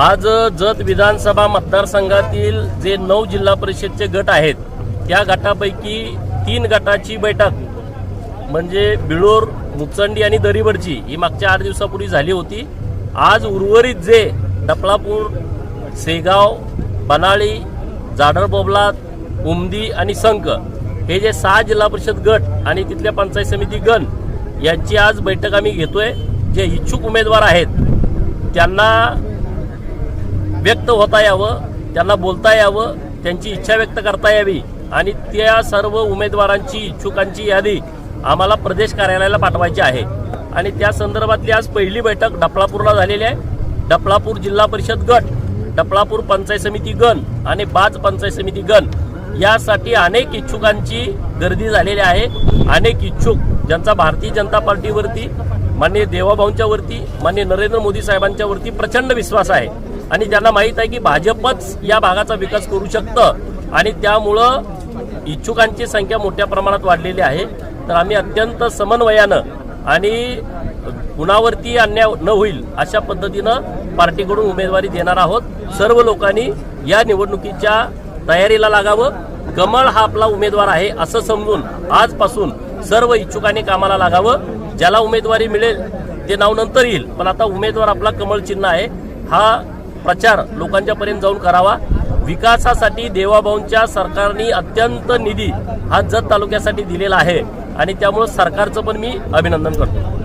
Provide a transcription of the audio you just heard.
आज जत विधानसभा मतदारसंघातील जे नऊ जिल्हा परिषदचे गट आहेत त्या गटापैकी तीन गटाची बैठक म्हणजे बिळोर मुचंडी आणि दरीबडची ही मागच्या आठ दिवसापूर्वी झाली होती. आज उर्वरित जे डपळापूर सेगाव बनाळी जाडरबोबलात उमदी आणि संक हे जे सहा जिल्हा परिषद गट आणि तिथल्या पंचायत समिती गण यांची आज बैठक आम्ही घेतोय. जे इच्छुक उमेदवार आहेत त्यांना व्यक्त होता यावं त्यांना बोलता यावं त्यांची इच्छा व्यक्त करता यावी आणि त्या सर्व उमेदवारांची इच्छुकांची यादी आम्हाला प्रदेश कार्यालयाला पाठवायची आहे. आणि त्या संदर्भातली आज पहिली बैठक डफळापूरला झालेली आहे. डफळापूर जिल्हा परिषद गट डफळापूर पंचायत समिती गण आणि बाज पंचायत समिती गण यासाठी अनेक इच्छुकांची गर्दी झालेली आहे. अनेक इच्छुक ज्यांचा भारतीय जनता पार्टीवरती माननीय देवाभाऊंच्यावरती माननीय नरेंद्र मोदी साहेबांच्यावरती प्रचंड विश्वास आहे. आणि त्यांना माहीत आहे की भाजपच या भागाचा विकास करू शकतं. आणि त्यामुळं इच्छुकांची संख्या मोठ्या प्रमाणात वाढलेली आहे. तर आम्ही अत्यंत समन्वयानं आणि कुणावरती अन्याय न होईल अशा पद्धतीनं पार्टीकडून उमेदवारी देणार आहोत. सर्व लोकांनी या निवडणुकीच्या तयारीला लागावं. कमळ हा आपला उमेदवार आहे असं समजून आजपासून सर्व इच्छुकांनी कामाला लागावं. ज्याला उमेदवारी मिळेल ते नाव नंतर येईल. पण आता उमेदवार आपला कमळ चिन्ह आहे. हा प्रचार लोकांच्यापर्यंत जाऊन करावा. विकासासाठी देवाभाऊंच्या सरकारने अत्यंत निधी हा जत तालुक्यासाठी दिलेला आहे. आणि त्यामुळं सरकारचं पण मी अभिनंदन करतो.